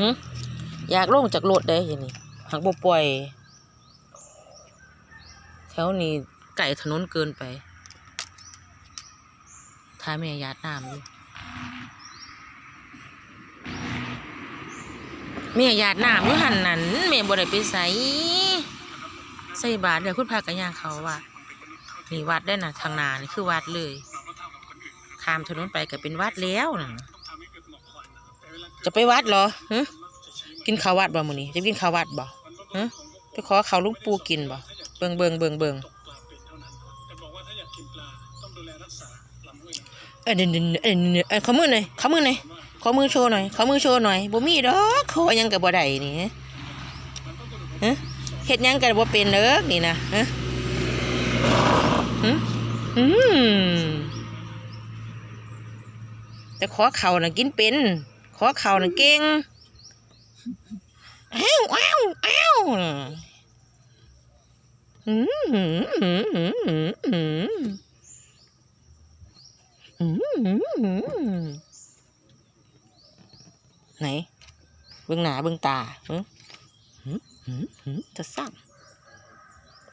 หึอยากลงจากรถได้ยังนี่หักบ่ปล่อยแถวนี้ไก่ถนนเกินไปท้าแม่ยาดน้ำอยู่แม่ยาดน้ำอยู่หันนั้นแม่บ่ได้ไปใส่ใส่บาทเดี๋ยวคุณพากันย่างเขาว่านี่วัดได้นะทางนานี่คือวัดเลยข้ามถนนไปก็เป็นวัดแล้วนะ จะไปวัดเหรอฮะกินข้าววัดบ่มื้อนี้จะกินข้าววัดบ่ฮะไปขอข้าวลุงปูกินบ่เบิ่งเบิ่งเบิ่งเบิ่งเอ้ยเดี๋ยวเดี๋ยวเอ้ยเดี๋ยวเอ้ยขอมือหน่อยขอมือหน่อยขอมือโชว์หน่อยขอมือโชว์หน่อยบ่มีดอกขอยังกับบ่ได้นี่ฮะฮะเฮ็ดยังกับบ่เป็นเด้อนี่นะฮะอืมอืมแต่ขอเข่าน่ะกินเป็น ขอเข่านั่นเก่งเอ้าเอ้าเอ้าวอืมอืมอืมอืมอืมอืมไหนเบื้องหน้าเบื้องตาเบื้องจะซ้ง